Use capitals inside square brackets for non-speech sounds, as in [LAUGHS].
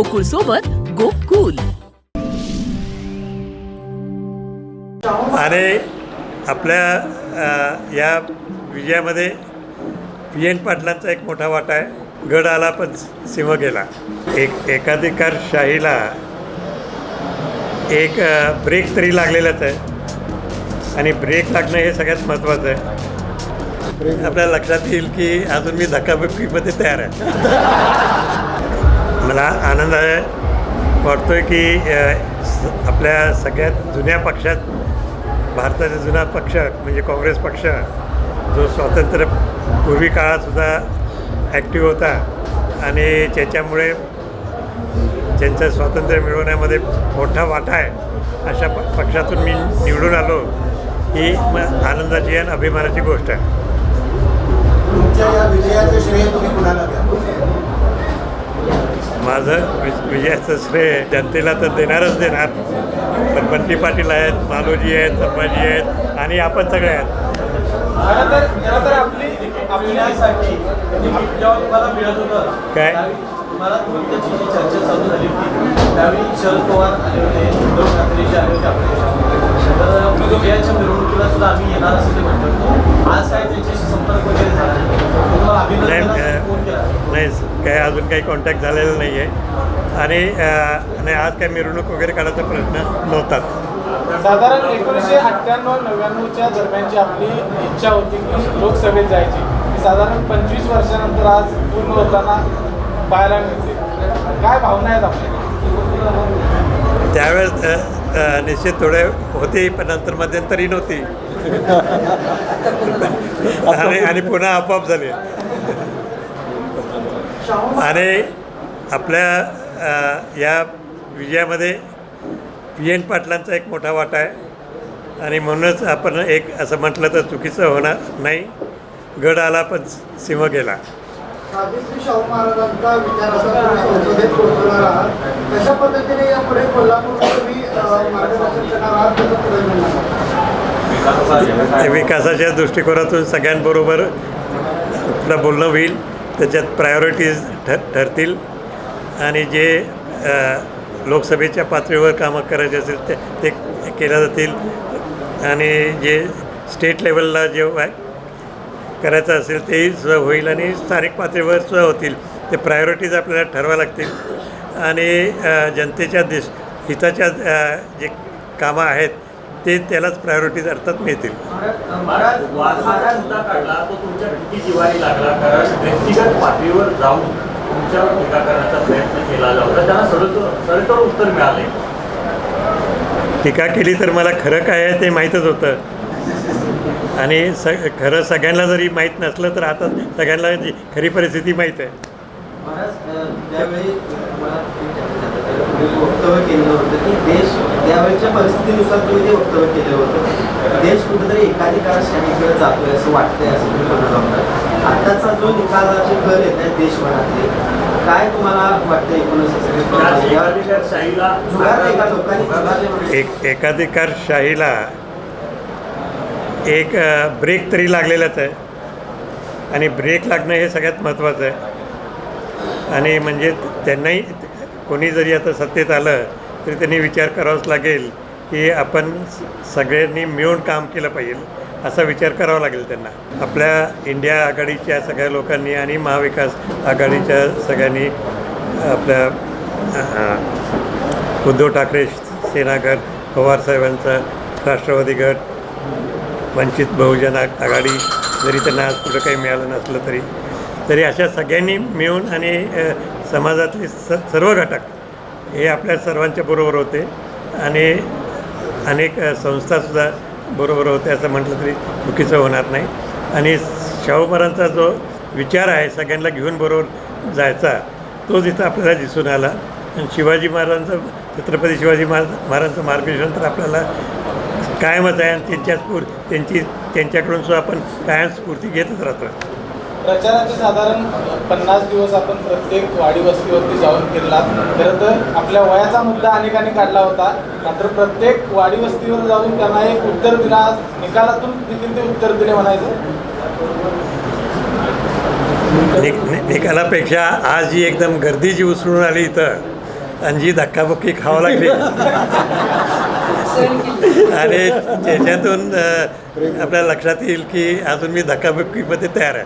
गोकुळ सोबत गोकुल. अरे आपल्या या विजयामध्ये पी एन पाटलांचा एक मोठा वाटा आहे. गड आला पण सिंह गेला. एक एकाधिकार शाहीला एक ब्रेक तरी लागलेलाच आहे. आणि ब्रेक लागणं हे सगळ्यात महत्त्वाचं आहे. आपल्याला लक्षात येईल की अजून मी धक्काबुक्कीमध्ये तयार आहे. मला आनंद आहे की स- आपल्या सगळ्यात जुन्या पक्षात भारताचा जुना पक्ष म्हणजे काँग्रेस पक्ष जो स्वातंत्र्य पूर्वी काळातसुद्धा ॲक्टिव्ह होता आणि त्याच्यामुळे ज्यांचं स्वातंत्र्य मिळवण्यामध्ये मोठा वाटा आहे अशा प पक्षातून मी निवडून आलो ही म आनंदाची आणि अभिमानाची गोष्ट आहे. तुमच्या या विजयाचं श्रेय तुम्ही कुणाला द्या? माझं वि विजयाचं श्रेय जनतेला तर देणारच देणार पण बंटी पाटील आहेत मालोजी आहेत संभाजी आहेत आणि आपण सगळे आहेत काय? मिरवणुकीला सुद्धा आम्ही येणार असं ते म्हणत होतो आज काय त्यांच्याशी संपर्क वगैरे झाला नाही. तुम्हाला नाही अभिनंदनासाठी फोन केला अ, नाही काय अजून काही कॉन्टॅक्ट झालेला नाही आहे आणि आणि आज काय मिरवणूक वगैरे काढायचा प्रश्न नव्हताच साधारण एकोणीसशे अठ्ठ्याण्णव नव्याण्णवच्या दरम्यानची आपली इच्छा होती की लोकसभेत जायची. साधारण पंचवीस वर्षानंतर आज पूर्ण होताना पाहायला मिळते. काय भावना आहेत आपल्या त्यावेळेस निश्चित थोडे होते पण नंतर मध्यंतरी नव्हती. [LAUGHS] आणि आणि पुन्हा आपोआप झाले. आणि आपल्या या विजयामध्ये पी एन पाटलांचा एक मोठा वाटा आहे. आणि म्हणूनच आपण एक असं म्हटलं तर चुकीचं होणार नाही. गड आला पण सिंह गेला. शाहू महाराजांचा विचार कशा पद्धतीने यापुढे कोल्हापूर? विकासाच्या दृष्टिकोनातून सगळ्यांबरोबर आपलं बोलणं होईल. त्याच्यात प्रायोरिटीज ठर ठरतील. आणि जे लोकसभेच्या पातळीवर कामं करायचे असेल ते ते केल्या जातील. आणि जे स्टेट लेवलला जे करायचं असेल तेही सुद्धा होईल आणि स्थानिक पातळीवर सुद्धा होतील. ते प्रायोरिटीज आपल्याला ठरवा लागतील. आणि जनतेच्या दिस हिताच्या जे कामं आहेत ते त्यालाच प्रायोरिटीज अर्थात मिळतील. महाराज वारसा मुद्दा काढला तो तुमच्या किती जिवारी लागला कारण व्यक्तिगत पातळीवर जाऊन तुमच्यावर टीका केला केली तर मला खरं काय आहे ते माहीतच होतं. आणि स खरं सगळ्यांना जरी माहीत नसलं तर आता सगळ्यांना खरी परिस्थिती माहीत आहे. त्यावेळी केलेलं होतं की देश त्यावेळेच्या परिस्थितीनुसार तुम्ही ते वक्तव्य केलं होतं. देश कुठेतरी एकाधिकारशाहीकडे जातोय असं वाटतंय असं तुम्ही म्हणत होता. आत्ताचा जो निकालाचे कल येत आहेत देशभरातले काय तुम्हाला वाटतं म्हणजे एक एकाधिकारशाहीला एक ब्रेक तरी लागलेलाच आहे. आणि ब्रेक लागणं हे सगळ्यात महत्त्वाचं आहे. आणि म्हणजे त्यांनाही कोणी जरी आता सत्तेत आलं तरी त्यांनी विचार करावाच लागेल की आपण स- सगळ्यांनी मिळून काम केलं पाहिजे असा विचार करावा लागेल त्यांना. आपल्या इंडिया आघाडीच्या सगळ्या लोकांनी आणि महाविकास आघाडीच्या सगळ्यांनी आपल्या उद्धव ठाकरे सेना गट पवारसाहेबांचा राष्ट्रवादी गट वंचित बहुजन आघाडी जरी त्यांना आज कुठं काही मिळालं नसलं तरी तरी अशा सगळ्यांनी मिळून आणि समाजातले स सर्व घटक हे आपल्या सर्वांच्या बरोबर होते आणि अनेक संस्थासुद्धा बरोबर होते असं म्हटलं तरी चुकीचं होणार नाही. आणि शाहू महाराजांचा जो विचार आहे सगळ्यांना घेऊन बरोबर जायचा तोच तिथं आपल्याला दिसून आला. आणि शिवाजी महाराजांचं छत्रपती शिवाजी महाराज महाराजांचं मार्गदर्शन तर आपल्याला कायमच आहे आणि त्यांच्या स्फूर त्यांची त्यांच्याकडून सुद्धा आपण कायम स्फूर्ती घेतच राहतो. प्रचाराचे साधारण पन्नास दिवस आपण प्रत्येक वाडी वस्तीवरती जाऊन फिरलात. खरं तर आपल्या वयाचा मुद्दा अनेकांनी काढला होता. मात्र प्रत्येक वाडी वस्तीवर जाऊन त्यांना एक उत्तर दिलं. आज निकालातून देखील ते उत्तर दिले म्हणायचं? निकालापेक्षा आज जी एकदम गर्दी जी उसळून आली इथं आणि जी धक्काबुक्की खावं लागली. [LAUGHS] आणि त्याच्यातून आपल्या लक्षात येईल की अजून मी धक्काबुक्कीमध्ये तयार आहे.